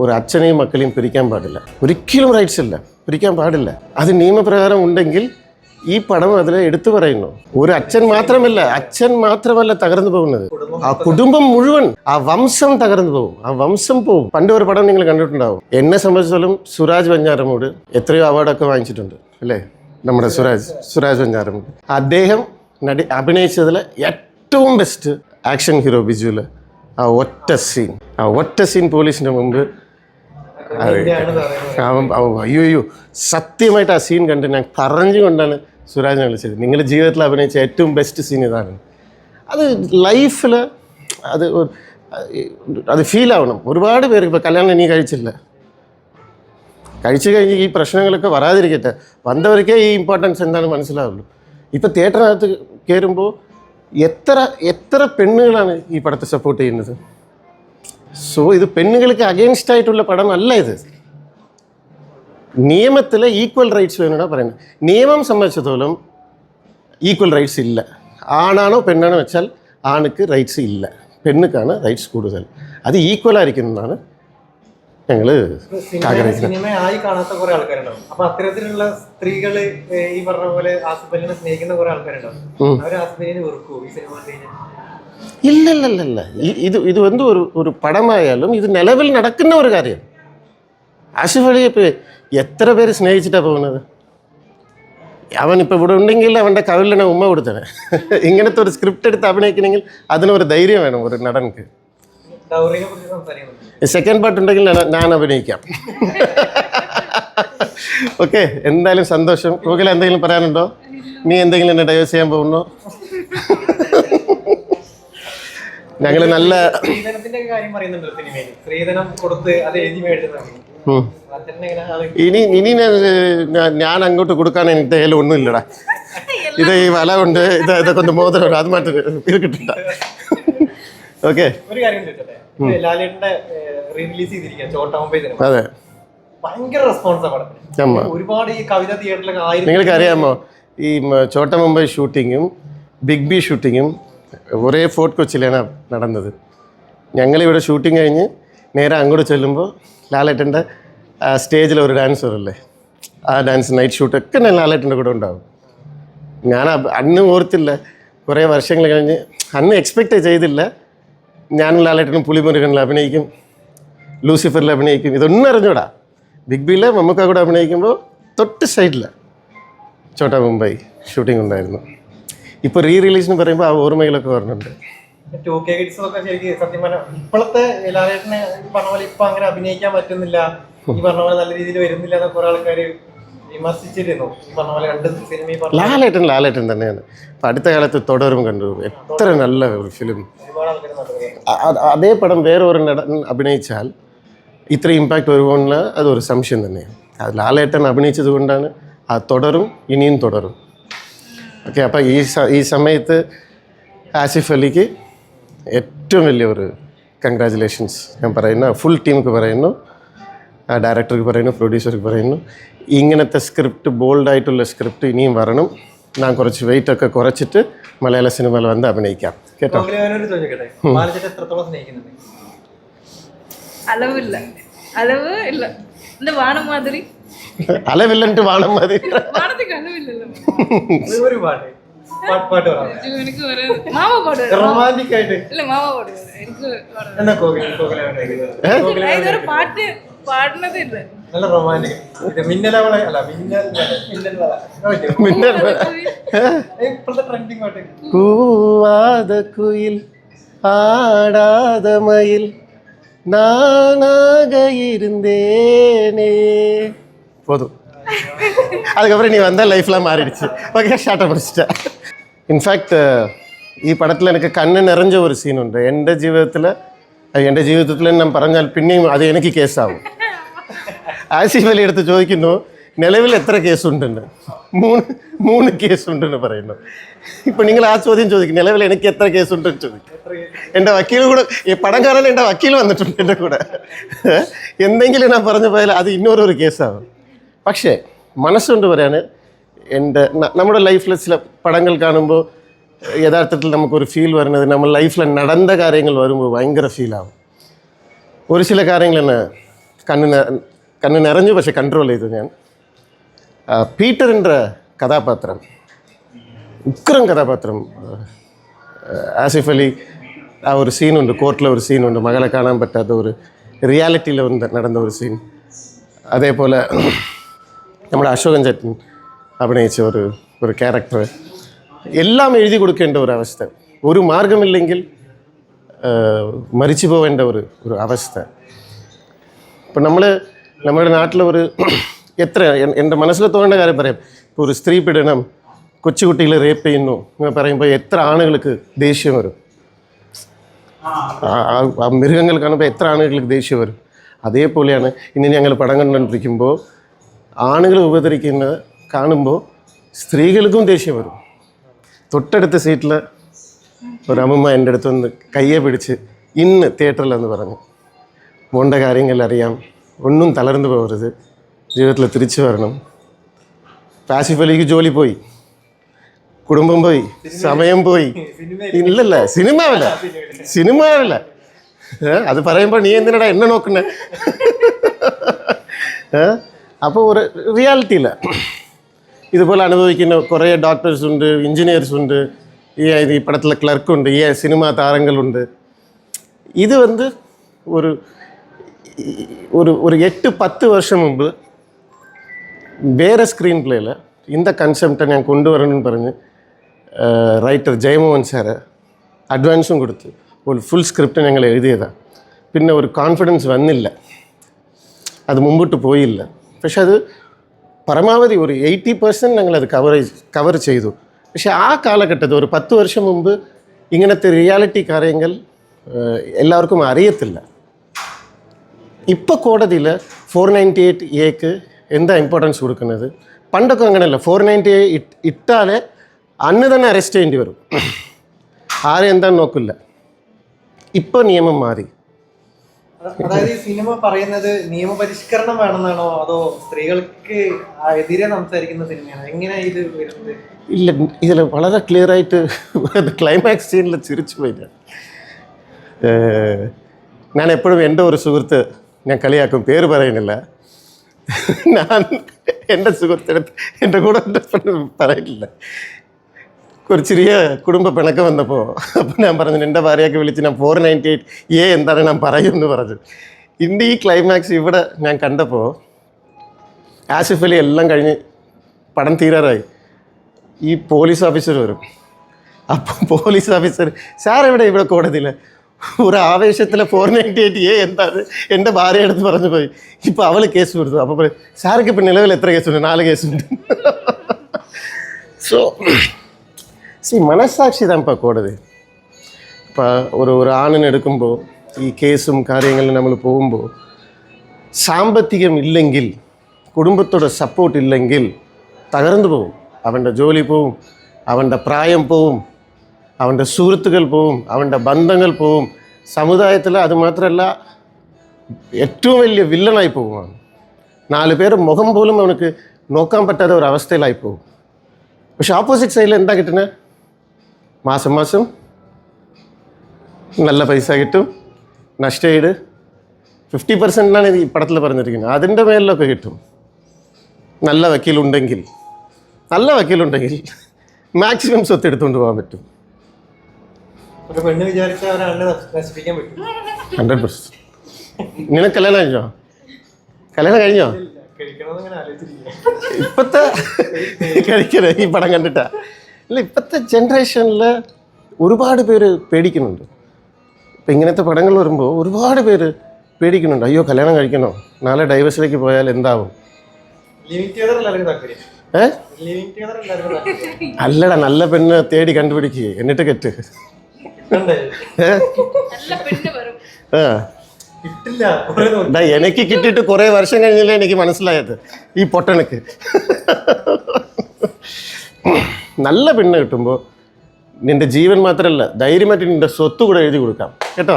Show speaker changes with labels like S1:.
S1: ഒരു അച്ഛനെയും മക്കളെയും പിരിക്കാൻ പാടില്ല. ഒരിക്കലും റൈറ്റ്സ് ഇല്ല. പിരിക്കാൻ പാടില്ല. അത് നിയമപ്രകാരം ഉണ്ടെങ്കിൽ ഈ പടം അതിൽ എടുത്തു പറയുന്നു. ഒരു അച്ഛൻ മാത്രമല്ല അച്ഛൻ മാത്രമല്ല തകർന്നു പോകുന്നത്. ആ കുടുംബം മുഴുവൻ ആ വംശം തകർന്നു പോകും. ആ വംശം പോകും പണ്ട് ഒരു പടം നിങ്ങൾ കണ്ടിട്ടുണ്ടാവും. എന്നെ സംബന്ധിച്ചിടത്തോളം സുരാജ് വഞ്ഞാറമൂട് എത്രയോ അവാർഡൊക്കെ വാങ്ങിച്ചിട്ടുണ്ട്. അല്ലേ? നമ്മുടെ സുരാജ് സുരാജ് വഞ്ഞാറമൂട് അദ്ദേഹം നടി അഭിനയിച്ചതിൽ ഏറ്റവും ബെസ്റ്റ് ആക്ഷൻ ഹീറോ ബിജുവിൽ ആ ഒറ്റ സീൻ ആ ഒറ്റ സീൻ പോലീസിന്റെ മുമ്പ് അവൻ അയ്യോ അയ്യോ സത്യമായിട്ട് ആ സീൻ കണ്ട് ഞാൻ കറഞ്ഞുകൊണ്ടാണ് സുരാജിനെ വിളിച്ചത്. നിങ്ങളുടെ ജീവിതത്തിൽ അഭിനയിച്ച ഏറ്റവും ബെസ്റ്റ് സീൻ ഇതാണ്. അത് ലൈഫിൽ അത് അത് ഫീൽ ആവണം. ഒരുപാട് പേര് ഇപ്പോൾ കല്യാണം ഇനി കഴിച്ചില്ല കഴിച്ചു കഴിഞ്ഞ് ഈ പ്രശ്നങ്ങളൊക്കെ വരാതിരിക്കട്ടെ. വന്നവർക്കേ ഈ ഇമ്പോർട്ടൻസ് എന്താണ് മനസ്സിലാവുള്ളൂ. ഇപ്പോൾ തിയേറ്ററിനകത്ത് കയറുമ്പോൾ എത്ര എത്ര പെണ്ണുകളാണ് ഈ പടത്തെ സപ്പോർട്ട് ചെയ്യുന്നത്? സോ ഇത് പെണ്ണുങ്ങൾക്ക് അഗേൻസ്റ്റ് ആയിട്ടുള്ള പടമല്ല ഇത്. നിയമത്തിൽ ഈക്വൽ റൈറ്റ്സ് വേണോ പറയുന്നത് നിയമം സംബന്ധിച്ചിടത്തോളം ഈക്വൽ റൈറ്റ്സ് ഇല്ല. ആണാണോ പെണ്ണാണോ വെച്ചാൽ ആണുക്ക് റൈറ്റ്സ് ഇല്ല. പെണ്ണുക്കാണ് റൈറ്റ്സ് കൂടുതൽ. അത് ഈക്വൽ ആയിരിക്കുന്നതാണ് ഞങ്ങൾ
S2: ആയി കാണാത്ത കുറെ ആൾക്കാരുണ്ടാവും അപ്പൊ അത്തരത്തിലുള്ള സ്ത്രീകൾ ഈ പറഞ്ഞ പോലെ ഹസ്ബൻഡിനെ സ്നേഹിക്കുന്ന കുറെ ആൾക്കാരുണ്ടാവും അവർ ഹസ്ബൻഡിനെ വെറുക്കൂ ഈ സിനിമ
S1: ഇല്ല ഇല്ല ഇല്ല ഇല്ല ഇത് ഇത് എന്തോ ഒരു ഒരു പടമായാലും ഇത് നിലവിൽ നടക്കുന്ന ഒരു കാര്യം. ആഷിഫ് അലി ഇപ്പൊ എത്ര പേര് സ്നേഹിച്ചിട്ടാണ് പോകുന്നത്? അവൻ ഇപ്പോൾ ഇവിടെ ഉണ്ടെങ്കിൽ അവന്റെ കവിളിനെ ഉമ്മ കൊടുത്തനെ ഇങ്ങനത്തെ ഒരു സ്ക്രിപ്റ്റ് എടുത്ത് അഭിനയിക്കണമെങ്കിൽ അതിനൊരു ധൈര്യം വേണം ഒരു നടൻക്ക്. സെക്കൻഡ് പാർട്ട് ഉണ്ടെങ്കിൽ ഞാൻ അഭിനയിക്കാം. ഓക്കെ എന്തായാലും സന്തോഷം. ഗൂഗിൾ എന്തെങ്കിലും പറയാനുണ്ടോ? നീ എന്തെങ്കിലും എന്നെ ഡൈവേഴ്സ് ചെയ്യാൻ പോകുന്നോ?
S2: എങ്ങനെ നല്ല
S1: ഇനി ഇനി ഞാൻ അങ്ങോട്ട് കൊടുക്കാൻ എന്റെ കയ്യിൽ ഒന്നും ഇല്ലടാ ഇത് ഈ വല കൊണ്ട് ഇത് ഇതൊക്കെ ഒന്ന് മോതിരം അത് മാറ്റി ഇത് കിട്ടണ്ട ഓക്കെ. അതെ.
S2: നിങ്ങൾക്കറിയാമോ? ഈ
S1: ചോട്ട മുംബൈ ഷൂട്ടിങ്ങും ബിഗ് ബി ഷൂട്ടിങ്ങും ഒരേ ഫോർട്ട് കൊച്ചിയിലാണ് നടന്നത്. ഞങ്ങളിവിടെ ഷൂട്ടിംഗ് കഴിഞ്ഞ് നേരെ അങ്ങോട്ട് ചെല്ലുമ്പോൾ ലാലേട്ടന്റെ സ്റ്റേജിൽ ഒരു ഡാൻസ് വരില്ലേ ആ ഡാൻസ് നൈറ്റ് ഷൂട്ട് ഒക്കെ ഞാൻ ലാലേട്ടന്റെ കൂടെ ഉണ്ടാവും. ഞാൻ അന്ന് ഓർത്തില്ല. കുറേ വർഷങ്ങൾ കഴിഞ്ഞ് അന്ന് എക്സ്പെക്റ്റ് ചെയ്തില്ല. ഞാനും ലാലേട്ടനും പുലിമുരുകനിൽ അഭിനയിക്കും ലൂസിഫറിൽ അഭിനയിക്കും ഇതൊന്നും അറിഞ്ഞൂടാ. ബിഗ് ബിയിലെ മമ്മൂക്ക കൂടെ അഭിനയിക്കുമ്പോൾ തൊട്ട് സൈഡിൽ ചോട്ടാ മുംബൈ ഷൂട്ടിംഗ് ഉണ്ടായിരുന്നു. ഇപ്പോൾ റീ റിലീസ് എന്ന് പറയുമ്പോൾ ആ ഓർമ്മകളൊക്കെ പറഞ്ഞിട്ടുണ്ട്
S2: ടു കെ കിഡ്സ് ഒക്കെ ശരിക്കും സത്യം പറഞ്ഞാൽ ഇപ്പോഴത്തെ ലാലേട്ടനെ ഈ പറഞ്ഞ പോലെ ഇപ്പൊ അങ്ങനെ അഭിനയിക്കാൻ പറ്റുന്നില്ല. ഈ പറഞ്ഞ പോലെ നല്ല രീതിയിൽ വരുന്നില്ല എന്ന് കുറെ ആൾക്കാര് വിമർശിച്ചിരുന്നു. ഈ പറഞ്ഞ പോലെ രണ്ട് സിനിമ
S1: ലാലേട്ടൻ ലാലേട്ടൻ തന്നെയാണ്. ഇപ്പം അടുത്ത കാലത്ത് തുടരും കണ്ടു. എത്ര നല്ല ഒരു ഫിലിം അതേ പടം വേറെ ഒരു നടൻ അഭിനയിച്ചാൽ ഇത്ര ഇമ്പാക്റ്റ് വരുമോന്നുള്ള അതൊരു സംശയം തന്നെയാണ്. അത് ലാലേട്ടൻ അഭിനയിച്ചത് കൊണ്ടാണ് ആ തുടരും ഇനിയും തുടരും. ഓക്കെ അപ്പം ഈ ഈ സമയത്ത് ആസിഫ് അലിക്ക് ഏറ്റവും വലിയ ഒരു കൺഗ്രാചുലേഷൻസ് ഞാൻ പറയുന്നു. ഫുൾ ടീമിക്ക് പറയുന്നു. ആ ഡയറക്ടർക്ക് പറയുന്നു പ്രൊഡ്യൂസർക്ക് പറയുന്നു. ഇങ്ങനത്തെ സ്ക്രിപ്റ്റ് ബോൾഡായിട്ടുള്ള സ്ക്രിപ്റ്റ് ഇനിയും വരണം. ഞാൻ കുറച്ച് വെയിറ്റ് ഒക്കെ കുറച്ചിട്ട് മലയാള സിനിമയിൽ വന്ന് അഭിനയിക്കാം. കേട്ടോ?
S3: അളവ് ഇല്ല അളവ് ഇല്ല എന്റെ വാണം മാതിരി.
S1: അലവില്ലൻട്ട് വാണം മതി.
S2: പാട്ട്
S3: പാടുന്നതില്ല.
S2: നല്ല അല്ല പാട്ട്
S1: കുയിൽ ആടാതെ മയിൽ போதும் அதுக்கப்புறம் நீ வந்தால் லைஃப்லாம் மாறிடுச்சு ஓகே ஷார்ட்டை முடிச்சிட்டேன் ഇൻഫാക്ട് ഈ പടത്തിൽ എനിക്ക് കണ്ണ് നിറഞ്ഞ ഒരു സീനുണ്ട് എൻ്റെ ജീവിതത്തിൽ എൻ്റെ ജീവിതത്തിൽ ഞാൻ പറഞ്ഞാൽ പിന്നെയും അത് എനിക്ക് കേസാവും ആസിഫ് അലി എടുത്ത് ചോദിക്കുന്നു നിലവിൽ എത്ര കേസുണ്ടെന്ന് മൂന്ന് മൂന്ന് കേസുണ്ടെന്ന് പറയുന്നു ഇപ്പം നിങ്ങൾ ആ ചോദ്യം ചോദിക്കും നിലവിൽ എനിക്ക് എത്ര കേസുണ്ടെന്ന് ചോദിക്കും എൻ്റെ വക്കീൽ കൂടെ ഈ പടം കാണാൻ എൻ്റെ വക്കീൽ വന്നിട്ടുണ്ട് എൻ്റെ കൂടെ എന്തെങ്കിലും ഞാൻ പറഞ്ഞു പോയാൽ അത് ഇന്നൊരു കേസാവും പക്ഷേ മനസ്സുകൊണ്ട് പറയാൻ എൻ്റെ നമ്മുടെ ലൈഫിൽ ചില പടങ്ങൾ കാണുമ്പോൾ യഥാർത്ഥത്തിൽ നമുക്കൊരു ഫീൽ വരുന്നത് നമ്മൾ ലൈഫിൽ നടന്ന കാര്യങ്ങൾ വരുമ്പോൾ ഭയങ്കര ഫീലാവും ഒരു ചില കാര്യങ്ങൾ തന്നെ കണ്ണിന് കണ്ണ് നിറഞ്ഞു പക്ഷേ കൺട്രോൾ ചെയ്തു ഞാൻ പീറ്ററിൻ്റെ കഥാപാത്രം ഉക്രം കഥാപാത്രം ആസിഫ് അലി ആ ഒരു സീനുണ്ട് കോർട്ടിലെ ഒരു സീനുണ്ട് മകളെ കാണാൻ പറ്റാത്ത ഒരു റിയാലിറ്റിയിൽ നടന്ന ഒരു സീൻ അതേപോലെ നമ്മുടെ അശോകൻ ചേട്ടൻ അഭിനയിച്ച ഒരു ഒരു ക്യാരക്ടർ എല്ലാം എഴുതി കൊടുക്കേണ്ട ഒരു അവസ്ഥ. ഒരു മാർഗമില്ലെങ്കിൽ മരിച്ചു പോവേണ്ട ഒരു ഒരു അവസ്ഥ. ഇപ്പം നമ്മൾ നമ്മുടെ നാട്ടിൽ ഒരു എത്ര എൻ- എന്റെ മനസ്സിൽ തോന്നേണ്ട കാര്യം പറയാം. ഇപ്പോൾ ഒരു സ്ത്രീ പീഡനം കൊച്ചുകുട്ടികളെ റേപ്പ് ചെയ്യുന്നു എന്ന് പറയുമ്പോൾ എത്ര ആണുകൾക്ക് ദേഷ്യം വരും? ആ മൃഗങ്ങൾ കാണുമ്പോൾ എത്ര ആണുകൾക്ക് ദേഷ്യം വരും? അതേപോലെയാണ് ഇനി ഞങ്ങൾ പടം കണ്ടുകൊണ്ടിരിക്കുമ്പോൾ ആണുങ്ങൾ ഉപദ്രവിക്കുന്നത് കാണുമ്പോൾ സ്ത്രീകൾക്കും ദേഷ്യം വരും. തൊട്ടടുത്ത സീറ്റിൽ ഒരു അമ്മമ്മ എന്റെ അടുത്ത് വന്ന് കയ്യെ പിടിച്ച് ഇന്ന് തിയേറ്ററിലെന്ന് പറഞ്ഞു. മോണ്ട കാര്യങ്ങൾ അറിയാം. ഒന്നും തളർന്നു പോകരുത്. ജീവിതത്തിൽ തിരിച്ചു വരണം. പാസിഫലിക്ക് ജോലി പോയി. കുടുംബം പോയി. സമയം പോയി. ഇല്ലല്ല സിനിമ അല്ല സിനിമ അല്ല അത് പറയുമ്പോൾ നീ എന്തിനടാ എന്നെ നോക്കണേ അപ്പോൾ ഒരു റിയാലിറ്റി ഇല്ല ഇതുപോലെ അനുഭവിക്കുന്ന കുറേ ഡോക്ടേഴ്സ് ഉണ്ട് എഞ്ചിനീയേഴ്സ് ഉണ്ട് ഈ ഈ പടത്തിലെ ക്ലർക്കുണ്ട് ഈ സിനിമാ താരങ്ങളുണ്ട് இது வந்து ஒரு ஒரு ஒரு எட்டு பத்து வருஷம் മുമ്പ് വേറെ സ്ക്രീൻ പ്ലേയിൽ இந்த കൺസെപ്റ്റ് ഞാൻ കൊണ്ടുവരണമെന്ന് പറഞ്ഞ് റൈറ്റർ ജയമോഹൻ സാറ് അഡ്വാൻസും കൊടുത്ത് ഒരു ഫുൾ സ്ക്രിപ്റ്റ് ഞങ്ങൾ എഴുതിയതാണ് പിന്നെ ഒരു കോൺഫിഡൻസ് വന്നില്ല അത് മുമ്പോട്ട് പോയില്ല പക്ഷെ അത് പരമാവധി ഒരു എയ്റ്റി പെർസെന്റ് ഞങ്ങളത് കവറേജ് കവർ ചെയ്തു. പക്ഷെ ആ കാലഘട്ടത്തിൽ ഒരു പത്ത് വർഷം മുമ്പ് ഇങ്ങനത്തെ റിയാലിറ്റി കാര്യങ്ങൾ എല്ലാവർക്കും അറിയത്തില്ല. ഇപ്പോൾ കോടതിയിൽ ഫോർ നയന്റി എയ്റ്റ് എക്ക് എന്താ ഇമ്പോർട്ടൻസ് കൊടുക്കുന്നത്? പണ്ടൊക്കെ അങ്ങനെയല്ല ഫോർ നയന്റി എയ്റ്റ് ഇട്ടാലേ അന്ന് തന്നെ അറസ്റ്റ് ചെയ്യേണ്ടി വരും. ആരെന്താ നോക്കില്ല. ഇപ്പോൾ നിയമം മാറി.
S2: അതായത് ഈ സിനിമ പറയുന്നത് നിയമപരിഷ്കരണം വേണമെന്നാണോ അതോ സ്ത്രീകൾക്ക് എതിരെ സംസാരിക്കുന്ന സിനിമയാണോ? എങ്ങനെ ഇത് വരുന്നത്?
S1: ഇല്ല ഇതിൽ വളരെ ക്ലിയർ ആയിട്ട് ക്ലൈമാക്സ് സീനിൽ ചിരിച്ചു പോയി ഞാൻ എപ്പോഴും എന്റെ ഒരു സുഹൃത്ത് ഞാൻ കളിയാക്കും പേര് പറയുന്നില്ല. ഞാൻ എന്റെ സുഹൃത്തിനെ എന്റെ കൂടെ പറയുന്നില്ല ഒരു ചെറിയ കുടുംബ പിണക്കം വന്നപ്പോൾ അപ്പോൾ ഞാൻ പറഞ്ഞു എന്റെ ഭാര്യയൊക്കെ വിളിച്ച് ഞാൻ ഫോർ നയന്റി എയ്റ്റ് എ എന്താണ് ഞാൻ പറയുമെന്ന് പറഞ്ഞു. ഇന്റെ ഈ ക്ലൈമാക്സ് ഇവിടെ ഞാൻ കണ്ടപ്പോൾ ആസിഫ് അലി എല്ലാം കഴിഞ്ഞ് പടം തീരാറായി. ഈ പോലീസ് ഓഫീസർ വരും. അപ്പം പോലീസ് ഓഫീസർ സാർ എവിടെ ഇവിടെ കോടതിയിൽ ഒരു ആവേശത്തിലെ ഫോർ നയന്റി എയ്റ്റ് എ എന്താണ്? എന്റെ ഭാര്യ എടുത്ത് പറഞ്ഞു പോയി. ഇപ്പോൾ അവൾ കേസ് കൊടുത്തു. അപ്പോൾ പറയും സാർക്ക് ഇപ്പം നിലവിൽ എത്ര കേസുണ്ട് നാല് കേസുണ്ട് ஸோ സി മനസ്സാക്ഷി താൻപ്പാ കോടതി. ഇപ്പോൾ ഒരു ഒരു ആണിനെ എടുക്കുമ്പോൾ ഈ കേസും കാര്യങ്ങളും നമ്മൾ പോകുമ്പോൾ സാമ്പത്തികം ഇല്ലെങ്കിൽ കുടുംബത്തോടെ സപ്പോർട്ട് ഇല്ലെങ്കിൽ തകർന്നു പോവും അവന്റെ ജോലി പോവും അവന്റെ പ്രായം പോവും അവന്റെ സുഹൃത്തുക്കൾ പോവും അവന്റെ ബന്ധങ്ങൾ പോവും. സമുദായത്തിൽ അത് മാത്രമല്ല ഏറ്റവും വലിയ വില്ലനായി പോകും അവൻ നാല് പേര് മുഖം പോലും അവനക്ക് നോക്കാൻ പറ്റാത്ത ഒരു അവസ്ഥയിലായി പോകും പക്ഷെ ഓപ്പോസിറ്റ് സൈഡിൽ എന്താ കിട്ടുന്നത്? മാസം മാസം നല്ല പൈസ കിട്ടും. നഷ്ടയിട് ഫിഫ്റ്റി പെർസെന്റിനാണ് ഈ പടത്തിൽ പറഞ്ഞിരിക്കുന്നത്. അതിന്റെ മേലിലൊക്കെ കിട്ടും. നല്ല വക്കീലുണ്ടെങ്കിൽ. നല്ല വക്കീലുണ്ടെങ്കിൽ മാക്സിമം സ്വത്ത് എടുത്തുകൊണ്ട് പോകാൻ പറ്റും. Hundred percent. നിനക്ക് കല്യാണം കഴിഞ്ഞോ? കല്യാണം കഴിഞ്ഞോ?
S2: ഇപ്പത്തെ
S1: ഇപ്പോഴത്തെ കഴിക്കണേ ഈ പടം കണ്ടിട്ടാ. ഇല്ല ഇപ്പോഴത്തെ ജനറേഷനിൽ ഒരുപാട് പേര് പേടിക്കുന്നുണ്ട്. ഇപ്പം ഇങ്ങനത്തെ പടങ്ങൾ വരുമ്പോൾ ഒരുപാട് പേര് പേടിക്കുന്നുണ്ട്. അയ്യോ കല്യാണം കഴിക്കണോ? നാളെ ഡൈവേഴ്സിലേക്ക് പോയാൽ എന്താവും? ഏ? അല്ലടാ നല്ല പെണ്ണ് തേടി കണ്ടുപിടിക്കുക എന്നിട്ട് കെട്ട്.
S2: കിട്ടണ്ടേ
S1: ഏ? എനിക്ക് കിട്ടിയിട്ട് കുറെ വർഷം കഴിഞ്ഞില്ലേ എനിക്ക് മനസ്സിലായത്? ഈ പൊട്ടനക്ക്. നല്ല പെണ്ണ് കിട്ടുമ്പോൾ നിന്റെ ജീവൻ മാത്രമല്ല ധൈര്യമായിട്ട് നിന്റെ സ്വത്ത് കൂടെ എഴുതി കൊടുക്കാം. കേട്ടോ?